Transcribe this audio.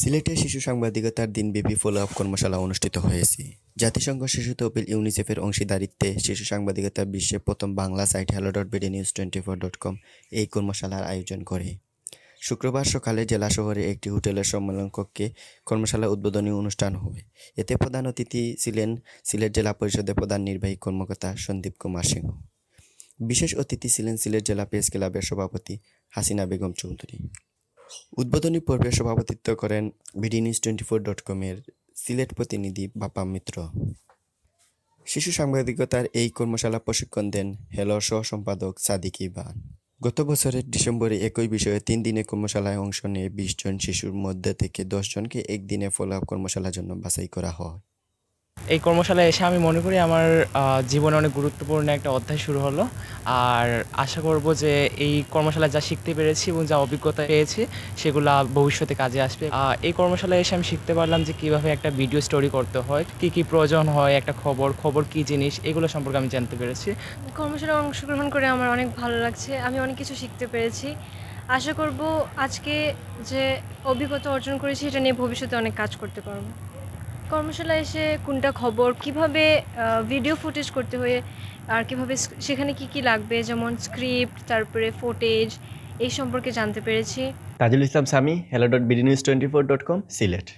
সিলেটে শিশু সাংবাদিকতার দিনব্যাপী ফলো আপ কর্মশালা অনুষ্ঠিত হয়েছে। জাতিসংঘ শিশু তহবিল ইউনিসেফের অংশীদারিত্বে শিশু সাংবাদিকতা বিশ্বে প্রথম Bangla site hello dot BD news twenty four dot com এই কর্মশালার আয়োজন করে। শুক্রবার সকালে জেলা শহরে একটি হোটেলের সম্মেলন কক্ষে কর্মশালা উদ্বোধনী অনুষ্ঠান হবে। এতে প্রধান অতিথি ছিলেন সিলেট জেলা পরিষদের প্রধান নির্বাহী কর্মকর্তা সন্দীপ কুমার সিংহ। বিশেষ অতিথি ছিলেন সিলেট জেলা প্রেস ক্লাবের সভাপতি হাসিনা বেগম চৌধুরী। উদ্বোধনী পর্বে সভাপতিত্ব করেন BD news twenty four dot কমের সিলেট প্রতিনিধি বাপা মিত্র। শিশু সাংবাদিকতার এই কর্মশালা প্রশিক্ষণ দেন হেলো সহ সম্পাদক সাদিক ইবান। গত বছরের ডিসেম্বরে একই বিষয়ে তিন দিনে কর্মশালায় অংশ নিয়ে বিশ জন শিশুর মধ্যে থেকে দশ জনকে একদিনে ফলো আপ কর্মশালার জন্য বাছাই করা হয়। এই কর্মশালায় এসে আমি মনে করি আমার জীবনে অনেক গুরুত্বপূর্ণ একটা অধ্যায় শুরু হলো। আর আশা করব যে এই কর্মশালায় যা শিখতে পেরেছি এবং যা অভিজ্ঞতা পেয়েছি, সেগুলো ভবিষ্যতে কাজে আসবে। এই কর্মশালায় এসে আমি শিখতে পারলাম যে কীভাবে একটা ভিডিও স্টোরি করতে হয়, কী কী প্রয়োজন হয়, একটা খবর খবর কী জিনিস, এগুলো সম্পর্কে আমি জানতে পেরেছি। কর্মশালায় অংশগ্রহণ করে আমার অনেক ভালো লাগছে, আমি অনেক কিছু শিখতে পেরেছি। আশা করব আজকে যে অভিজ্ঞতা অর্জন করেছি, এটা নিয়ে ভবিষ্যতে অনেক কাজ করতে পারব। কর্মশালায় এসে কোনটা খবর? কীভাবে ভিডিও ফুটেজ করতে হয়ে, আর কীভাবে সেখানে কি কি লাগবে? যেমন স্ক্রিপ্ট তারপরে ফুটেজ এই সম্পর্কে জানতে পেরেছি। তাজুল ইসলাম স্বামী hello dot BD news twenty four dot com Sylhet.